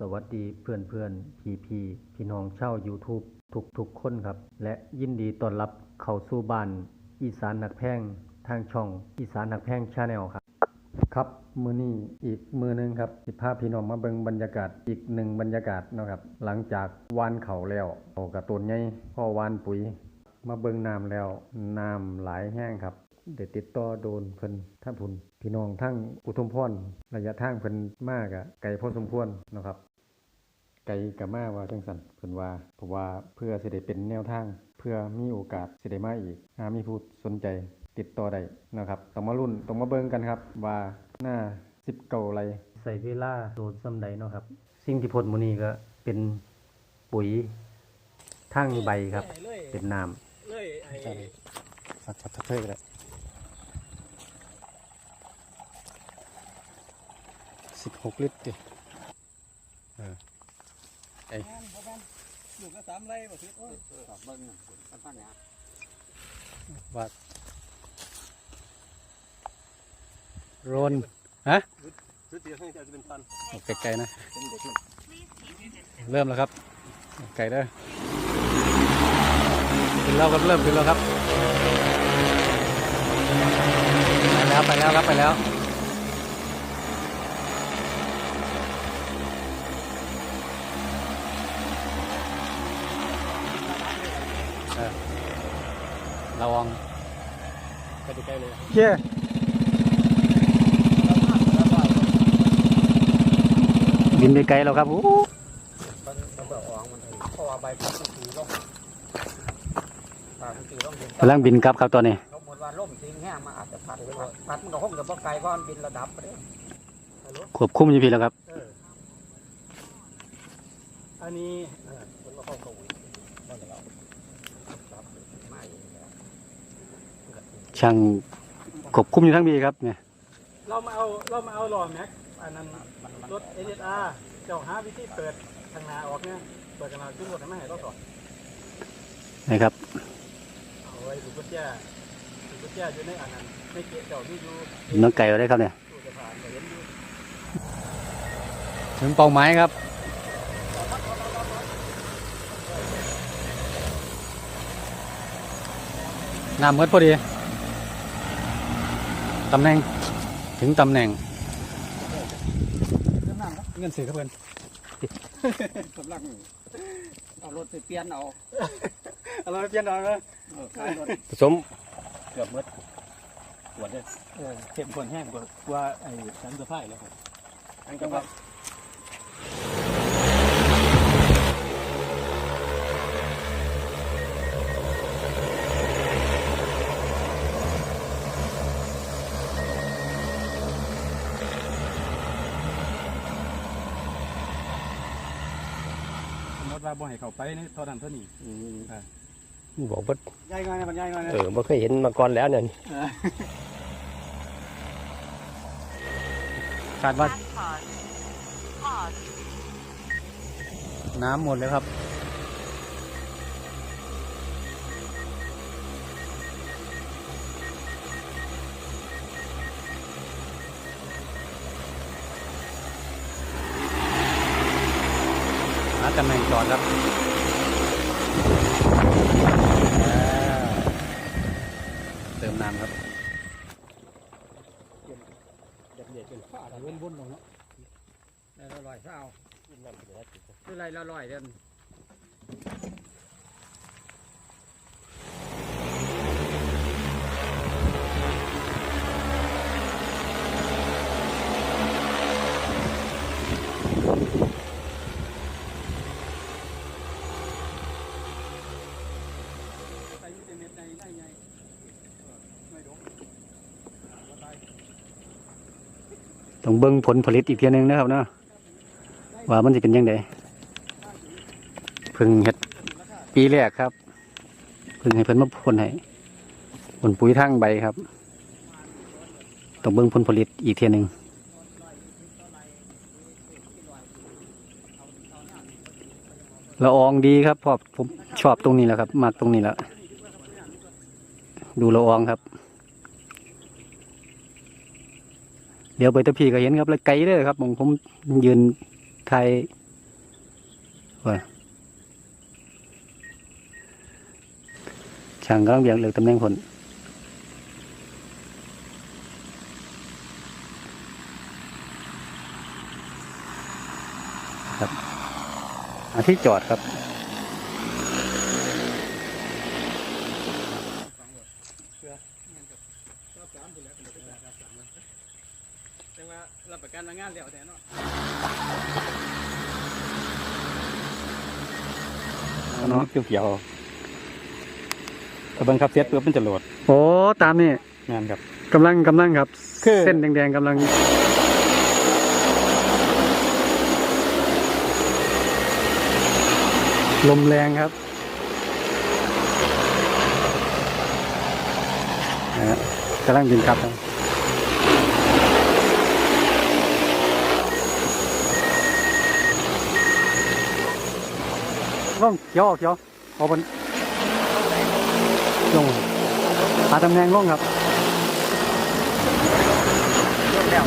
สวัสดีเพื่อนเพื่อนพี่พี่พี่น้องเช่าว YouTube ทุกทุกคนครับ และยินดีต้อนรับเข้าสู่บ้านอีสานหนักแพงทางช่องอีสานหนักแพงชาแนลครับ ครับมือนี้อีกมือหนึงครับสิพาพี่น้องมาเบิ่งบรรยากาศอีกหนึ่งบรรยากาศนะครับ หลังจากวานเขาแล้วเขากระตุนใหญ่พ่อวานปุ๋ย มาเบิ่งน้ำแล้วน้ำหลายแห้งครับ เดี๋ยวติดต่อโดนเพิ่นท่านพุ่นพี่น้องทั้งอุทุมพรระยะทางเพิ่นมากอะไกลพอสมควรนะครับ ไกลกับมาว่าจังสันเพิ่นว่าเพราะว่าเพื่อสิได้เป็นแนวทาง เพื่อมีโอกาสสิได้มาอีกหามีผู้สนใจติดต่อได้นะครับต้องมาลุ้นต้องมาเบิ่งกันครับ ว่าหน้า10เก่าไรใส่เวลาโดนซำใดเนาะครับ สิ่งที่ผลมุนีก็เป็นปุ๋ยทางใบครับ เป็นน้ำ เลยไอ้สักสักสักเท่าเลย สิบหกลิตรดิเออไอ้อยู่ก็สามไร่บ่สิโอ้ยเบิ่งกันป้าเนี่ยวัดโรนฮะชุดเดียวให้จะเป็นตันเอาไกลๆนะเป็นเด็กเริ่มแล้วครับ ไก่เด้อขึ้นแล้วครับเริ่มขึ้นแล้วครับ ไปแล้วไปแล้วครับไปแล้ว เออ ระวังไปใกล้เลยเชี่ยบินไปไกลแล้วครับโอ้มันมันเบิกออกมันเลยเพราะว่าใบพัดมันตีลงปากมันตีลงดินกำลังบินกลับครับตอนนี้เขาหมดว่าล่มทิ้งแห้งมาอาจจะพัดไปว่าพัดมันก็คงจะบ่ไกลก้อนบินระดับไปเลยควบคุมอยู่พี่แล้วครับเอออันนี้เออมันก็เข้าเกาหลีนั่นแหละครับไม่แล้ว ช่างควบคุมอยู่ทั้งบีครับเนี่ยเรามาเอาเรามาเอาหล่อแม็กอันนั้นรถเอเออาร์เจ้าหาวิธีเปิดทางหนาออกเนี่ยเปิดกันมาขึ้นรถให้มาให้เราก่อนนะครับเอาไว้ดูกุญแจดูกุญแจอยู่ในอันนั้นในเกะเจ้าที่อยู่น้องไก่เอาได้ครับเนี่ยตู้จะผ่านก็เห็นอยู่ถึงเป้าหมายครับน้ำเมดพอดี ตำแหน่งถึงตำแหน่งเงินสื่อครับเพื่อนกำลังเอารถไปเปลี่ยนเอาเอาเราไปเปลี่ยนเอาเลยเออขายรถผสมเกือบหมดขวดเลยเออเข็มขวดแห้งกว่ากว่าไอ้สันสะพายแล้วครับอันก็ว่า ว่าบ่ให้เข้าไปนี่เท่านั้นเท่านี้บอกว่าใหญ่หน่อยนะมันใหญ่หน่อยนะเออไม่เคยเห็นมาก่อนแล้วเนี่ยคาดว่าน้ำหมดเลยครับ หาตำแหน่งจอดครับเติมน้ำครับเด็ดๆเป็นฝ้าแต่เว้นวุ่นลงเนาะได้ละลอยเศร้าคือไรละลอยเดินใส่ยูเม็ดในได้ไงไม่ดก ต้องเบิ่งผลผลิตอีกเทียหนึงนะครับเนาะว่ามันจะเป็นยังไงเพิ่งเฮ็ดปีแรกครับเพิ่งให้เพิ่นมาพ่นให้ผลปุ๋ยทางใบครับต้องเบิ่งผลผลิตอีกเทียหนึงละอองดีครับพราะผมชอบตรงนี้แหละครับมากตรงนี้แหละดูละอองครับ เดี๋ยวไปตะพีก็เห็นครับแล้วไกลเลยครับผมผมยืนถ่ายว่าช่างกำลังเบียงเลือกตำแหน่งผลครับอาที่จอดครับ แต่ว่า รับประกันว่างานแล้วแต่เนาะเนาะเขียวๆแต่เบิ่งครับเซตปุ๊บมันจะโหลดโอ้ตามนี่งานครับ กำลังกำลังครับ คือ เส้นแดงๆกำลัง ลมแรงครับนะฮะกำลังบินครับ ล่องเขียวออกเขียวขอบนลงหาตำแหน่งลงครับแล้ว